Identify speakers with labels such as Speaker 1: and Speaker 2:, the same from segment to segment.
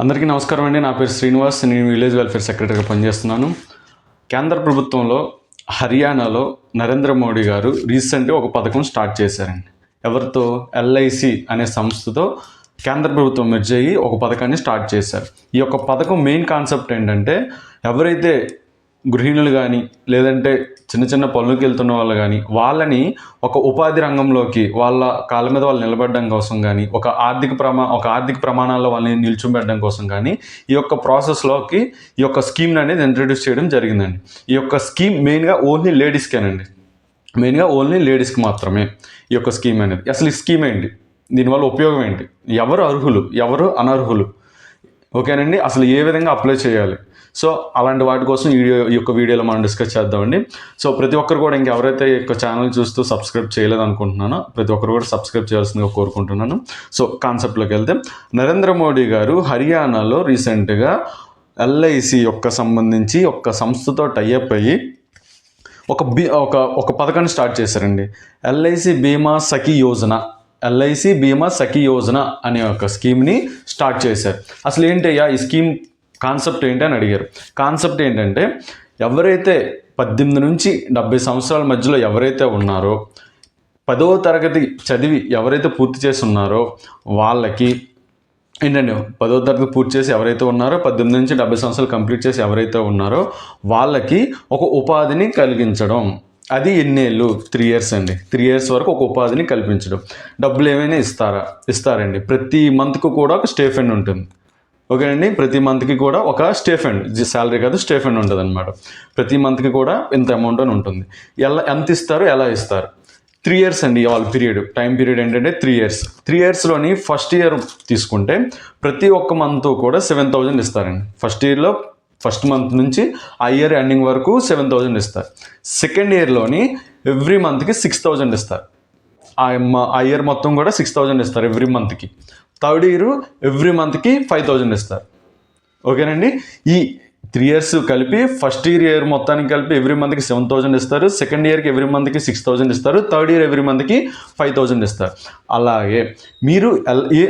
Speaker 1: అందరికీ నమస్కారం అండి. నా పేరు శ్రీనివాస్. నేను విలేజ్ వెల్ఫేర్ సెక్రటరీగా పనిచేస్తున్నాను. కేంద్ర ప్రభుత్వంలో హర్యానాలో నరేంద్ర మోడీ గారు రీసెంట్గా ఒక పథకం స్టార్ట్ చేశారండి. ఎవరితో? ఎల్ఐసి అనే సంస్థతో కేంద్ర ప్రభుత్వం మెర్జ్ అయ్యి ఒక పథకాన్ని స్టార్ట్ చేశారు. ఈ యొక్క పథకం మెయిన్ కాన్సెప్ట్ ఏంటంటే ఎవరైతే గృహిణులు కానీ లేదంటే చిన్న చిన్న పనులకి వెళ్తున్న వాళ్ళు కానీ వాళ్ళని ఒక ఉపాధి రంగంలోకి వాళ్ళ కాళ్ళ మీద వాళ్ళు నిలబడడం కోసం కానీ ఒక ఆర్థిక ప్రమా ఒక ఆర్థిక ప్రమాణాల్లో వాళ్ళని నిల్చుంబెట్టడం కోసం కానీ ఈ యొక్క ప్రాసెస్లోకి ఈ యొక్క స్కీమ్ అనేది ఇంట్రడ్యూస్ చేయడం జరిగిందండి. ఈ యొక్క స్కీమ్ మెయిన్గా ఓన్లీ లేడీస్కేనండి మెయిన్గా ఓన్లీ లేడీస్కి మాత్రమే ఈ యొక్క స్కీమ్ అనేది. అసలు ఈ స్కీమ్ ఏంటి? దీనివల్ల ఉపయోగం ఏంటి? ఎవరు అర్హులు? ఎవరు అనర్హులు? ఓకేనండి? అసలు ఏ విధంగా అప్లై చేయాలి? సో అలాంటి వాటి కోసం ఈ వీడియో ఈ యొక్క వీడియోలో మనం డిస్కస్ చేద్దామండి. సో ప్రతి ఒక్కరు కూడా ఇంకెవరైతే ఈ యొక్క ఛానల్ చూస్తూ సబ్స్క్రైబ్ చేయలేదు అనుకుంటున్నానో ప్రతి ఒక్కరు కూడా సబ్స్క్రైబ్ చేయాల్సిందిగా కోరుకుంటున్నాను. సో కాన్సెప్ట్లోకి వెళ్తే నరేంద్ర మోడీ గారు హర్యానాలో రీసెంట్గా ఎల్ఐసి యొక్క సంబంధించి ఒక సంస్థతో టైఅప్ అయ్యి ఒక బీ ఒక ఒక పథకాన్ని స్టార్ట్ చేశారండి. ఎల్ఐసి బీమా సఖీ యోజన. ఎల్ఐసి బీమా సఖీ యోజన అనే ఒక స్కీమ్ని స్టార్ట్ చేశారు. అసలు ఏంటయ్యా ఈ స్కీమ్ కాన్సెప్ట్ ఏంటి అని అడిగారు. కాన్సెప్ట్ ఏంటంటే ఎవరైతే పద్దెనిమిది నుంచి డెబ్బై సంవత్సరాల మధ్యలో ఎవరైతే ఉన్నారో పదవ తరగతి చదివి ఎవరైతే పూర్తి చేసి ఉన్నారో వాళ్ళకి ఏంటండి పదో తరగతి పూర్తి చేసి ఎవరైతే ఉన్నారో పద్దెనిమిది నుంచి డెబ్బై సంవత్సరాలు కంప్లీట్ చేసి ఎవరైతే ఉన్నారో వాళ్ళకి ఒక ఉపాధిని కలిగించడం. అది ఎన్నేళ్ళు? త్రీ ఇయర్స్ అండి. త్రీ ఇయర్స్ వరకు ఒక ఉపాధిని కల్పించడం. డబ్బులు ఏమైనా ఇస్తారా? ఇస్తారండి. ప్రతి మంత్కు కూడా ఒక స్టేఫెండ్ ఉంటుంది. ఓకేనండి? ప్రతి మంత్కి కూడా ఒక స్టేఫెండ్ శాలరీ కాదు స్టేఫెండ్ ఉంటుంది అనమాట ప్రతి మంత్కి కూడా ఇంత అమౌంట్ అని ఉంటుంది. ఎలా ఎంత ఇస్తారు ఎలా ఇస్తారు? త్రీ ఇయర్స్ అండి వాళ్ళ పీరియడ్. టైం పీరియడ్ ఏంటంటే త్రీ ఇయర్స్. త్రీ ఇయర్స్లోని ఫస్ట్ ఇయర్ తీసుకుంటే ప్రతి ఒక్క మంత్ కూడా సెవెన్ థౌజండ్ ఇస్తారండి. ఫస్ట్ ఇయర్లో ఫస్ట్ మంత్ నుంచి ఆ ఇయర్ ఎండింగ్ వరకు సెవెన్ థౌజండ్ ఇస్తారు. సెకండ్ ఇయర్లోని ఎవ్రీ మంత్కి సిక్స్ థౌజండ్ ఇస్తారు. ఆ మ- ఆ ఇయర్ మొత్తం కూడా సిక్స్ థౌజండ్ ఇస్తారు ఎవ్రీ మంత్కి. థర్డ్ ఇయర్ ఎవ్రీ మంత్కి ఫైవ్ థౌజండ్ ఇస్తారు. ఓకేనండి? ఈ త్రీ ఇయర్స్ కలిపి ఫస్ట్ ఇయర్ ఇయర్ మొత్తానికి కలిపి ఎవ్రీ మంత్కి సెవెన్ థౌజండ్ ఇస్తారు. సెకండ్ ఇయర్కి ఎవ్రీ మంత్కి సిక్స్ థౌజండ్ ఇస్తారు. థర్డ్ ఇయర్ ఎవ్రీ మంత్కి ఫైవ్ థౌజండ్ ఇస్తారు. అలాగే మీరు ఎల్- ఈ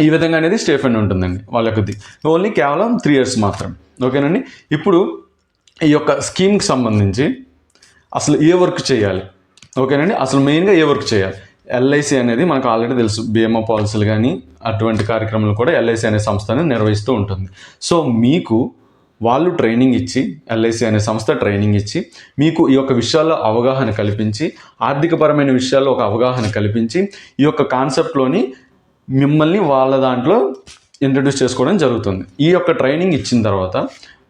Speaker 1: ఈ విధంగా అనేది స్టేఫెండ్ ఉంటుందండి వాళ్ళకి ఓన్లీ కేవలం త్రీ ఇయర్స్ మాత్రం. ఓకేనండి? ఇప్పుడు ఈ యొక్క స్కీమ్కి సంబంధించి అసలు ఏ వర్క్ చేయాలి? ఓకేనండి? అసలు మెయిన్గా ఏ వర్క్ చేయాలి? ఎల్ఐసి అనేది మనకు ఆల్రెడీ తెలుసు బీమా పాలసీలు కానీ అటువంటి కార్యక్రమాలు కూడా ఎల్ఐసి అనే సంస్థ అనేది నిర్వహిస్తూ ఉంటుంది. సో మీకు వాళ్ళు ట్రైనింగ్ ఇచ్చి ఎల్ఐసి అనే సంస్థ ట్రైనింగ్ ఇచ్చి మీకు ఈ యొక్క విషయాల్లో అవగాహన కల్పించి ఆర్థికపరమైన విషయాల్లో ఒక అవగాహన కల్పించి ఈ యొక్క కాన్సెప్ట్లోని మిమ్మల్ని వాళ్ళ దాంట్లో ఇంట్రడ్యూస్ చేసుకోవడం జరుగుతుంది. ఈ యొక్క ట్రైనింగ్ ఇచ్చిన తర్వాత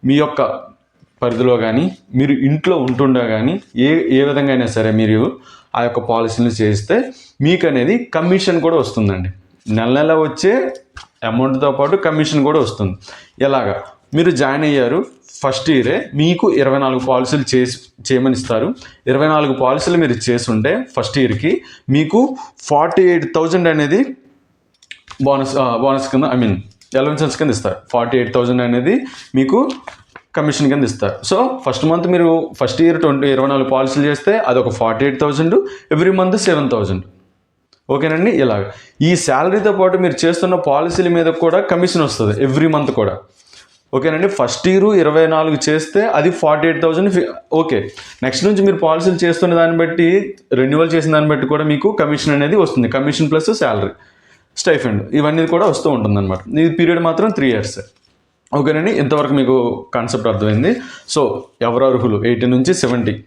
Speaker 1: మీ యొక్క పరిధిలో కానీ మీరు ఇంట్లో ఉంటుండగా కానీ ఏ ఏ విధంగా అయినా సరే మీరు ఆ యొక్క పాలసీని చేస్తే మీకు అనేది కమిషన్ కూడా వస్తుందండి. నెల నెల వచ్చే అమౌంట్తో పాటు కమిషన్ కూడా వస్తుంది. ఎలాగా? మీరు జాయిన్ అయ్యారు ఫస్ట్ ఇయరే మీకు ఇరవై నాలుగు పాలసీలు చేసి చేయమని ఇస్తారు ఇరవై నాలుగు పాలసీలు మీరు చేసి ఫస్ట్ ఇయర్కి మీకు ఫార్టీ ఎయిట్ థౌజండ్ అనేది బోనస్ బోనస్ కింద ఐ మీన్ ఎలవెన్సెన్స్ కింద ఇస్తారు. ఫార్టీ ఎయిట్ థౌజండ్ అనేది మీకు కమిషన్ కింద ఇస్తారు. సో ఫస్ట్ మంత్ మీరు ఫస్ట్ ఇయర్ ట్వంటీ ఇరవై నాలుగు పాలసీలు చేస్తే అది ఒక forty eight thousand every month seven thousand ఓకేనండి? ఇలాగ. ఈ శాలరీతో పాటు మీరు చేస్తున్న పాలసీల మీద కూడా కమిషన్ వస్తుంది ఎవ్రీ మంత్ కూడా. ఓకేనండి? ఫస్ట్ ఇయర్ ఇరవై నాలుగు చేస్తే అది forty eight thousand okay. Next నుంచి మీరు పాలసీలు చేస్తున్న దాన్ని బట్టి రెన్యువల్ చేసిన దాన్ని బట్టి కూడా మీకు కమిషన్ అనేది వస్తుంది. కమిషన్ ప్లస్ శాలరీ స్టైఫండ్ ఇవన్నీ కూడా వస్తూ ఉంటుంది అనమాట ఈ పీరియడ్ మాత్రం త్రీ ఇయర్స్ ఓకేనండి ఇంతవరకు మీకు కాన్సెప్ట్ అర్థమైంది. సో ఎవరు అర్హులు? ఎయిటీ నుంచి సెవెంటీ.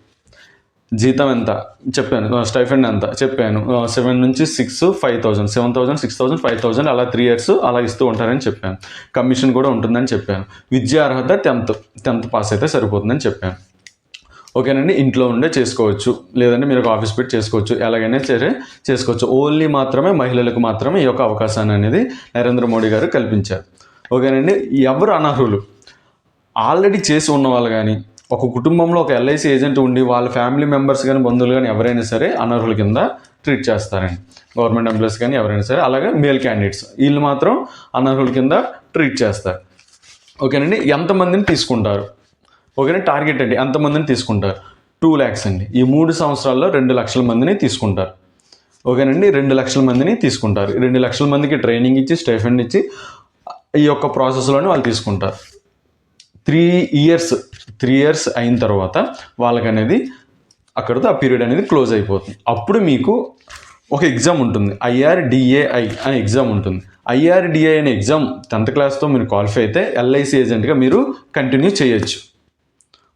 Speaker 1: జీతం ఎంత? చెప్పాను. స్టైఫెండ్ ఎంత? చెప్పాను. సెవెన్ నుంచి six five thousand seven thousand six thousand five thousand అలా త్రీ ఇయర్స్ అలా ఇస్తూ ఉంటారని చెప్పాను. కమిషన్ కూడా ఉంటుందని చెప్పాను. విద్యా అర్హత టెన్త్ టెన్త్ పాస్ అయితే సరిపోతుందని చెప్పాను. ఓకేనండి ఇంట్లో ఉండే చేసుకోవచ్చు. లేదంటే మీరు ఒక ఆఫీస్ పెట్టి చేసుకోవచ్చు. ఎలాగైనా సరే చేసుకోవచ్చు. ఓన్లీ మాత్రమే మహిళలకు మాత్రమే ఈ యొక్క అవకాశాన్ని అనేది నరేంద్ర మోడీ గారు కల్పించారు. ఓకేనండి? ఎవరు అనర్హులు? ఆల్రెడీ చేసి ఉన్న వాళ్ళు కానీ ఒక కుటుంబంలో ఒక ఎల్ఐసి ఏజెంట్ ఉండి వాళ్ళ ఫ్యామిలీ మెంబర్స్ కానీ బంధువులు కానీ ఎవరైనా సరే అనర్హుల కింద ట్రీట్ చేస్తారండి. గవర్నమెంట్ ఎంప్లాయీస్ కానీ ఎవరైనా సరే అలాగే మేల్ క్యాండిడేట్స్ వీళ్ళు మాత్రం అనర్హుల కింద ట్రీట్ చేస్తారు. ఓకేనండి? ఎంతమందిని తీసుకుంటారు? ఓకేనా? టార్గెట్ అండి. ఎంతమందిని తీసుకుంటారు? టూ ల్యాక్స్ అండి. ఈ మూడు సంవత్సరాల్లో రెండు లక్షల మందిని తీసుకుంటారు. ఓకేనండి? రెండు లక్షల మందిని తీసుకుంటారు. రెండు లక్షల మందికి ట్రైనింగ్ ఇచ్చి స్టైఫండ్ ఇచ్చి ఈ యొక్క ప్రాసెస్లోనే వాళ్ళు తీసుకుంటారు. త్రీ ఇయర్స్ త్రీ ఇయర్స్ అయిన తర్వాత వాళ్ళకి అనేది అక్కడితో ఆ పీరియడ్ అనేది క్లోజ్ అయిపోతుంది. అప్పుడు మీకు ఒక ఎగ్జామ్ ఉంటుంది. ఐఆర్డిఏఐ అనే ఎగ్జామ్ ఉంటుంది. ఐఆర్డిఏ అనే ఎగ్జామ్ టెన్త్ క్లాస్తో మీరు క్వాలిఫై అయితే ఎల్ఐసి ఏజెంట్గా మీరు కంటిన్యూ చేయొచ్చు.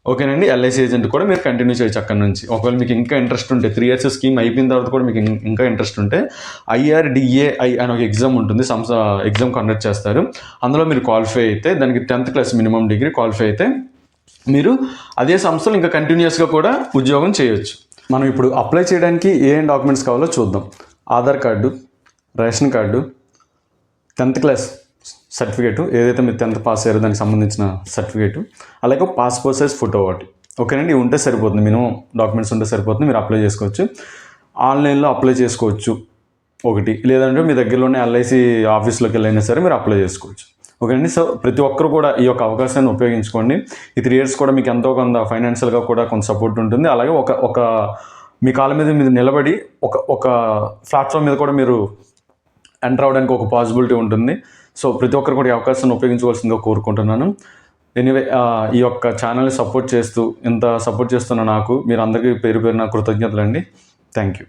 Speaker 1: ఓకేనండి ఎల్ఐసి ఏజెంట్ కూడా మీరు కంటిన్యూ చేయొచ్చు అక్కడ నుంచి. ఒకవేళ మీకు ఇంకా ఇంట్రెస్ట్ ఉంటే త్రీ ఇయర్స్ స్కీమ్ అయిపోయిన తర్వాత కూడా మీకు ఇంకా ఇంట్రెస్ట్ ఉంటే ఐఆర్డిఏఐ అని ఒక ఎగ్జామ్ ఉంటుంది సంస్థ ఎగ్జామ్ కండక్ట్ చేస్తారు. అందులో మీరు క్వాలిఫై అయితే దానికి tenth class minimum degree qualify అయితే మీరు అదే సంస్థలు ఇంకా కంటిన్యూస్గా కూడా ఉద్యోగం చేయొచ్చు. మనం ఇప్పుడు అప్లై చేయడానికి ఏం డాక్యుమెంట్స్ కావాలో చూద్దాం. Aadhaar card ration card tenth class certificate ఏదైతే మీరు టెన్త్ పాస్ అయ్యారో దానికి సంబంధించిన సర్టిఫికేటు అలాగే పాస్పోర్ట్ సైజ్ ఫోటో ఒకటి. ఓకేనండి ఉంటే సరిపోతుంది మినిమం డాక్యుమెంట్స్ ఉంటే సరిపోతుంది మీరు అప్లై చేసుకోవచ్చు. ఆన్లైన్లో అప్లై చేసుకోవచ్చు ఒకటి. లేదంటే మీ దగ్గరలోనే ఎల్ఐసి ఆఫీస్లోకి వెళ్ళైనా సరే మీరు అప్లై చేసుకోవచ్చు. ఓకేనండి సో ప్రతి ఒక్కరు కూడా ఈ యొక్క అవకాశాన్ని ఉపయోగించుకోండి. ఈ త్రీ ఇయర్స్ కూడా మీకు ఎంతో కొంత ఫైనాన్షియల్గా కూడా కొంత సపోర్ట్ ఉంటుంది. అలాగే ఒక ఒక మీ కాళ్ళ మీద మీరు నిలబడి ఒక ఒక ప్లాట్ఫామ్ మీద కూడా మీరు ఎంటర్ అవడానికి ఒక పాసిబిలిటీ ఉంటుంది. సో ప్రతి ఒక్కరు కూడా ఈ అవకాశాన్ని ఉపయోగించుకోవాల్సిందిగా కోరుకుంటున్నాను. ఎనీవే ఈ యొక్క ఛానల్ని సపోర్ట్ చేస్తూ ఇంత సపోర్ట్ చేస్తున్న నాకు మీరు అందరికీ పేరు పేరున కృతజ్ఞతలు అండి థ్యాంక్ యూ